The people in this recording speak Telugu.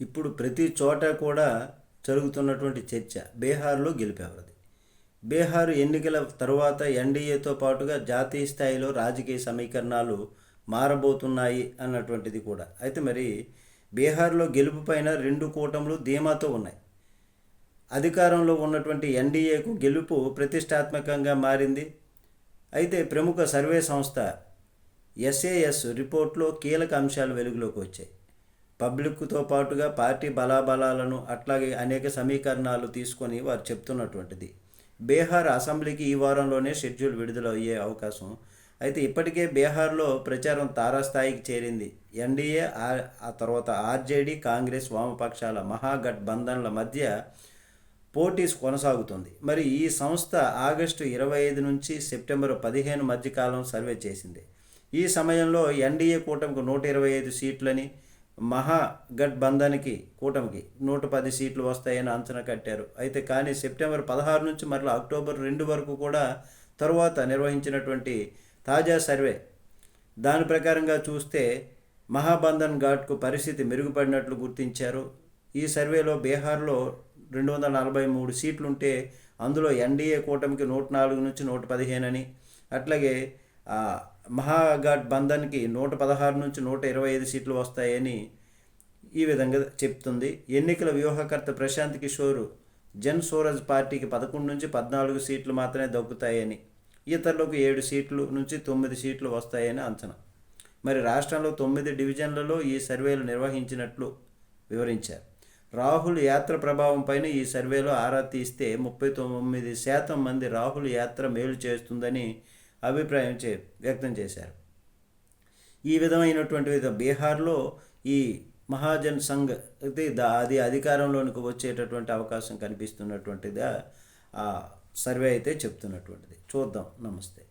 ఇప్పుడు ప్రతి చోట కూడా జరుగుతున్నటువంటి చర్చ. బీహార్లో గెలిపేవరది. బీహార్ ఎన్నికల తరువాత ఎన్డీఏతో పాటుగా జాతీయ స్థాయిలో రాజకీయ సమీకరణాలు మారబోతున్నాయి అన్నటువంటిది కూడా. అయితే మరి బీహార్లో గెలుపు పైన రెండు కూటములు ధీమాతో ఉన్నాయి. అధికారంలో ఉన్నటువంటి ఎన్డీఏకు గెలుపు ప్రతిష్టాత్మకంగా మారింది. అయితే ప్రముఖ సర్వే సంస్థ ఎస్ఏఎస్ రిపోర్ట్లో కీలక అంశాలు వెలుగులోకి వచ్చాయి. పబ్లిక్తో పాటుగా పార్టీ బలాబలాలను అట్లాగే అనేక సమీకరణాలు తీసుకొని వారు చెప్తున్నటువంటిది. బీహార్ అసెంబ్లీకి ఈ వారంలోనే షెడ్యూల్ విడుదల అయ్యే అవకాశం. అయితే ఇప్పటికే బీహార్లో ప్రచారం తారాస్థాయికి చేరింది. ఎన్డీఏ ఆ తర్వాత ఆర్జేడీ కాంగ్రెస్ వామపక్షాల మహాగఠబంధన్ల మధ్య పోటీ కొనసాగుతుంది. మరి ఈ సంస్థ ఆగస్టు ఇరవై ఐదు నుంచి సెప్టెంబర్ పదిహేను మధ్యకాలం సర్వే చేసింది. ఈ సమయంలో ఎన్డీఏ కూటమికి నూట ఇరవై ఐదు సీట్లని మహాగఠబంధన్కి కూటమికి నూట పది సీట్లు వస్తాయని అంచనా కట్టారు. అయితే కానీ సెప్టెంబర్ పదహారు నుంచి మరలా అక్టోబర్ రెండు వరకు కూడా తరువాత నిర్వహించినటువంటి తాజా సర్వే దాని ప్రకారంగా చూస్తే మహాబంధన్ ఘాట్కు పరిస్థితి మెరుగుపడినట్లు గుర్తించారు. ఈ సర్వేలో బీహార్లో రెండు వందల నలభై మూడు సీట్లుంటే అందులో ఎన్డీఏ కూటమికి నూట నాలుగు నుంచి నూట పదిహేను అని అట్లాగే మహాగఠబంధన్కి నూట పదహారు నుంచి నూట ఇరవై ఐదు సీట్లు వస్తాయని ఈ విధంగా చెప్తుంది. ఎన్నికల వ్యూహకర్త ప్రశాంత్ కిషోర్ జన్ సూరజ్ పార్టీకి పదకొండు నుంచి పద్నాలుగు సీట్లు మాత్రమే దక్కుతాయని ఇతరులకు ఏడు సీట్లు నుంచి తొమ్మిది సీట్లు వస్తాయని అంచనా. మరి రాష్ట్రంలో తొమ్మిది డివిజన్లలో ఈ సర్వేలు నిర్వహించినట్లు వివరించారు. రాహుల్ యాత్ర ప్రభావం పైన ఈ సర్వేలో ఆరా తీస్తే ముప్పై తొమ్మిది శాతం మంది రాహుల్ యాత్ర మేలు చేస్తుందని అభిప్రాయం చే వ్యక్తం చేశారు. ఈ విధమైనటువంటి బీహార్లో ఈ మహాజన్ సంఘ్ అది అధికారంలోనికి వచ్చేటటువంటి అవకాశం కనిపిస్తున్నటువంటిదా సర్వే అయితే చెప్తున్నటువంటిది. చూద్దాం. నమస్తే.